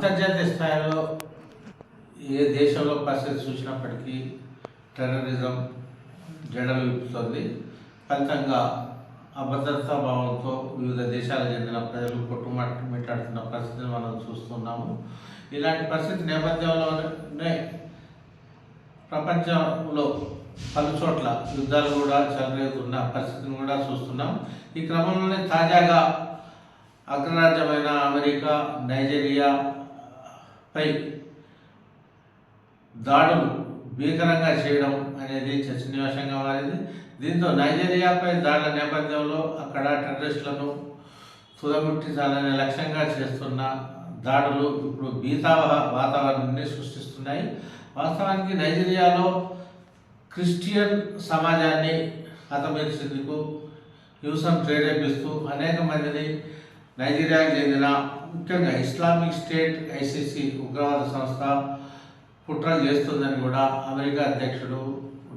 అంతర్జాతీయ స్థాయిలో ఏ దేశంలో పరిస్థితి చూసినప్పటికీ టెర్రరిజం జడలు విప్పుతుంది. ఫలితంగా అభద్రతా భావంతో వివిధ దేశాలకు చెందిన ప్రజలు కొట్టుమిట్టాడుతున్న పరిస్థితిని మనం చూస్తున్నాము. ఇలాంటి పరిస్థితి నేపథ్యంలోనే ప్రపంచంలో పలు చోట్ల యుద్ధాలు కూడా చెలరేగుతున్న పరిస్థితిని కూడా చూస్తున్నాం. ఈ క్రమంలోనే తాజాగా అగ్రరాజ్యమైన అమెరికా నైజీరియా పై దాడులు భీకరంగా చేయడం అనేది చర్చనీయాంశంగా మారింది. దీంతో నైజీరియాపై దాడుల నేపథ్యంలో అక్కడ టెర్రరిస్టులను తుదముట్టించాలనే లక్ష్యంగా చేస్తున్న దాడులు ఇప్పుడు భీతావహ వాతావరణాన్ని సృష్టిస్తున్నాయి. వాస్తవానికి నైజీరియాలో క్రిస్టియన్ సమాజాన్ని హతమర్చేందుకు హింసం ప్రేరేపిస్తూ అనేక మందిని నైజీరియాకు చెందిన ముఖ్యంగా ఇస్లామిక్ స్టేట్ ఐసిసి ఉగ్రవాద సంస్థ కుట్ర చేస్తుందని కూడా అమెరికా అధ్యక్షుడు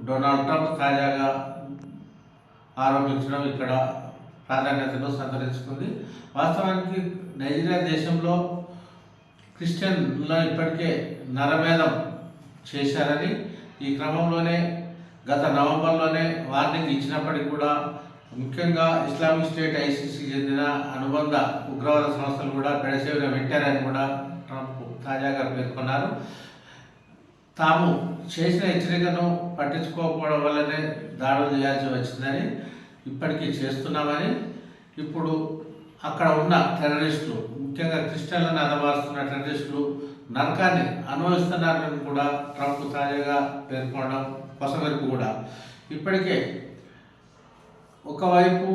డొనాల్డ్ ట్రంప్ తాజాగా ఆరోపించడం ఇక్కడ ప్రాధాన్యతను సంతరించుకుంది. వాస్తవానికి నైజీరియా దేశంలో క్రిస్టియన్లో ఇప్పటికే నరమేధం చేశారని ఈ క్రమంలోనే గత నవంబర్లోనే వార్నింగ్ ఇచ్చినప్పటికీ కూడా ముఖ్యంగా ఇస్లామిక్ స్టేట్ ఐసీసీకి చెందిన అనుబంధ ఉగ్రవాద సంస్థలు కూడా పెడసేవిగా పెట్టారని కూడా ట్రంప్ తాజాగా పేర్కొన్నారు. తాము చేసిన హెచ్చరికను పట్టించుకోకపోవడం వల్లనే దాడులు చేయాల్సి వచ్చిందని ఇప్పటికీ చేస్తున్నామని ఇప్పుడు అక్కడ ఉన్న టెర్రరిస్టులు ముఖ్యంగా క్రిస్టియన్లను అనబారుస్తున్న టెర్రరిస్టులు నరకాన్ని అనుభవిస్తున్నారని కూడా ట్రంప్ తాజాగా పేర్కొనడం కొసవరకు కూడా. ఇప్పటికే ఒకవైపు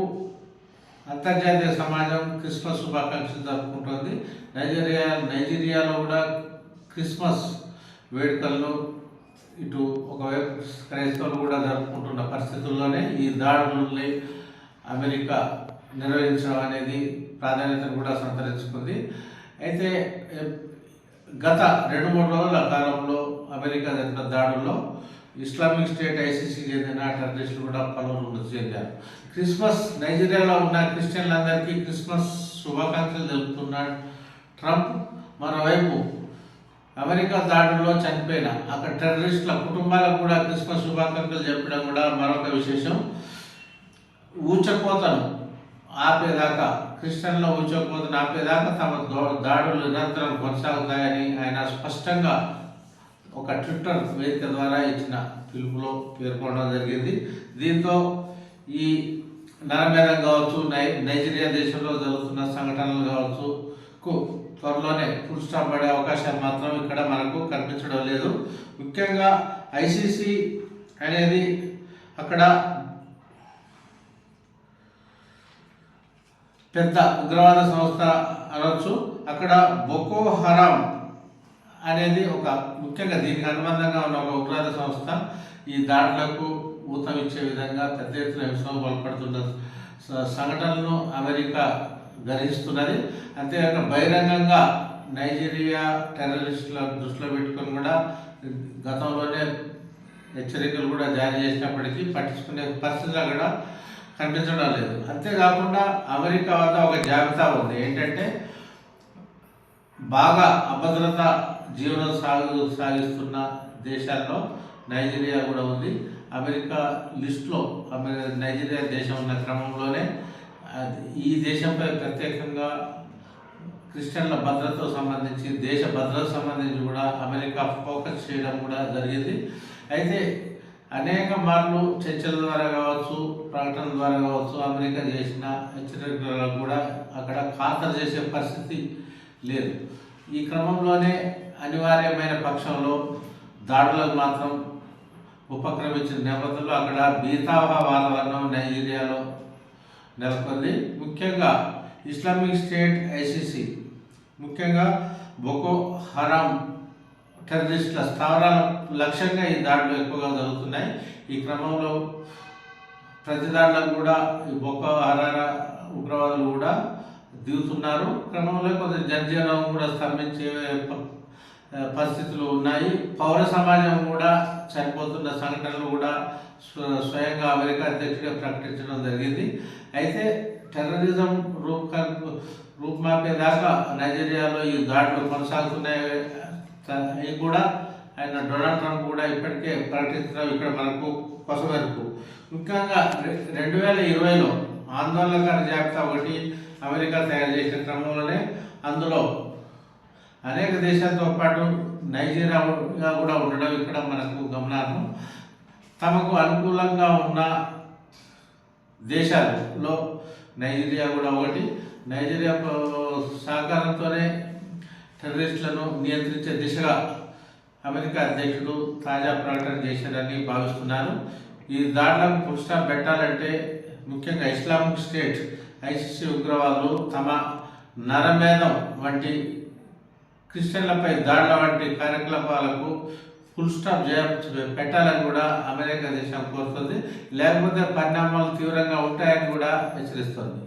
అంతర్జాతీయ సమాజం క్రిస్మస్ శుభాకాంక్షలు జరుపుకుంటుంది. నైజీరియా నైజీరియాలో కూడా క్రిస్మస్ వేడుకలను ఇటు ఒకవైపు క్రైస్తవులు కూడా జరుపుకుంటున్న పరిస్థితుల్లోనే ఈ దాడుల్ని అమెరికా నిర్వహించడం అనేది ప్రాధాన్యతను కూడా సంతరించుకుంది. అయితే గత రెండు మూడు రోజుల కాలంలో అమెరికా జరిపిన దాడుల్లో ఇస్లామిక్ స్టేట్ ఐసీసీ చెందిన టెర్రరిస్టులు కూడా పలువురు మృతి చెందారు. క్రిస్మస్ నైజీరియాలో ఉన్న క్రిస్టియన్లందరికీ క్రిస్మస్ శుభాకాంక్షలు తెలుపుతున్నాడు ట్రంప్. మరోవైపు అమెరికా దాడుల్లో చనిపోయిన అక్కడ టెర్రరిస్టుల కుటుంబాలకు కూడా క్రిస్మస్ శుభాకాంక్షలు చెప్పడం కూడా మరొక విశేషం. ఊచకోతను ఆపేదాకా క్రిస్టియన్ల ఊచకోతను ఆపేదాకా తమ దో- దాడులు నిరంతరం కొనసాగుతాయని ఆయన స్పష్టంగా ఒక ట్విట్టర్ వేదిక ద్వారా ఇచ్చిన పిలుపులో పేర్కొనడం జరిగింది. దీంతో ఈ నరమేధం కావచ్చు నై నైజీరియా దేశంలో జరుగుతున్న సంఘటనలు కావచ్చు కు త్వరలోనే ఫుల్ స్టాప్ పడే అవకాశాలు మాత్రం ఇక్కడ మనకు కనిపించడం లేదు. ముఖ్యంగా ఐసీసీ అనేది అక్కడ పెద్ద ఉగ్రవాద సంస్థ అనొచ్చు. అక్కడ బొకో హరాం అనేది ఒక ముఖ్యంగా దీనికి అనుబంధంగా ఉన్న ఒక ఉగ్రవాద సంస్థ ఈ దాడులకు ఊతం ఇచ్చే విధంగా పెద్ద ఎత్తున విషయం బలపడుతున్న సంఘటనలను అమెరికా గ్రహిస్తున్నది. అంతేకాక బహిరంగంగా నైజీరియా టెర్రరిస్టుల దృష్టిలో పెట్టుకొని కూడా గతంలోనే హెచ్చరికలు కూడా జారీ చేసినప్పటికీ పట్టించుకునే పరిస్థితులు కూడా కనిపించడం లేదు. అంతేకాకుండా అమెరికా వద్ద ఒక జాబితా ఉంది. ఏంటంటే బాగా అభద్రత జీవనం సాగు సాగిస్తున్న దేశాల్లో నైజీరియా కూడా ఉంది. అమెరికా లిస్టులో అమెరి నైజీరియా దేశం ఉన్న క్రమంలోనే అది- ఈ దేశంపై ప్రత్యేకంగా క్రిస్టియన్ల భద్రతకు సంబంధించి దేశ భద్రతకు సంబంధించి కూడా అమెరికా ఫోకస్ చేయడం కూడా జరిగింది. అయితే అనేక మార్లు చర్చల ద్వారా కావచ్చు ప్రకటనల ద్వారా కావచ్చు అమెరికా చేసిన హెచ్చరికలు కూడా అక్కడ ఖాతరు చేసే పరిస్థితి లేదు. ఈ క్రమంలోనే అనివార్యమైన పక్షంలో దాడులకు మాత్రం ఉపక్రమించిన నేపథ్యంలో అక్కడ బీతావహ వాతావరణం నైజీరియాలో నెలకొంది. ముఖ్యంగా ఇస్లామిక్ స్టేట్ ఐసిసి ముఖ్యంగా బొకో హరాం టెర్రరిస్టుల స్థావరాల లక్ష్యంగా ఈ దాడులు ఎక్కువగా జరుగుతున్నాయి. ఈ క్రమంలో ప్రతి దాడులకు కూడా ఈ బొకో హరారా ఉగ్రవాదులు కూడా దిగుతున్నారు. క్రమంలో కొంచెం జనజీవనం కూడా స్తంభించే పరిస్థితులు ఉన్నాయి. పౌర సమాజం కూడా చనిపోతున్న సంఘటనలు కూడా స్వ- స్వయంగా అమెరికా అధ్యక్షుడిగా ప్రకటించడం జరిగింది. అయితే టెర్రరిజం రూపకల్ప రూపుమాపేదాకా నైజీరియాలో ఈ దాడులు కొనసాగుతున్నాయి. అవి కూడా ఆయన డొనాల్డ్ ట్రంప్ కూడా ఇప్పటికే ప్రకటించడం ఇక్కడ మనకు కొసవరకు. ముఖ్యంగా రెండు వేల ఇరవైలో ఆందోళనకర జాబితా ఒకటి అమెరికా తయారు చేసిన క్రమంలోనే అందులో అనేక దేశాలతో పాటు నైజీరియా కూడా ఉండడం ఇక్కడ మనకు గమనార్హం. తమకు అనుకూలంగా ఉన్న దేశాలలో నైజీరియా కూడా ఒకటి. నైజీరియా సహకారంతోనే టెర్రరిస్టులను నియంత్రించే దిశగా అమెరికా అధ్యక్షుడు తాజా ప్రకటన చేశారని భావిస్తున్నారు. ఈ దాడులకు ఫుల్ పెట్టాలంటే ముఖ్యంగా ఇస్లామిక్ స్టేట్ ఐసిసి ఉగ్రవాదులు తమ నరమేధం వంటి క్రిస్టియన్లపై దాడుల వంటి కార్యకలాపాలకు ఫుల్ స్టాప్ చేయ పెట్టాలని కూడా అమెరికా దేశం కోరుతుంది. లేకపోతే పరిణామాలు తీవ్రంగా ఉంటాయని కూడా హెచ్చరిస్తుంది.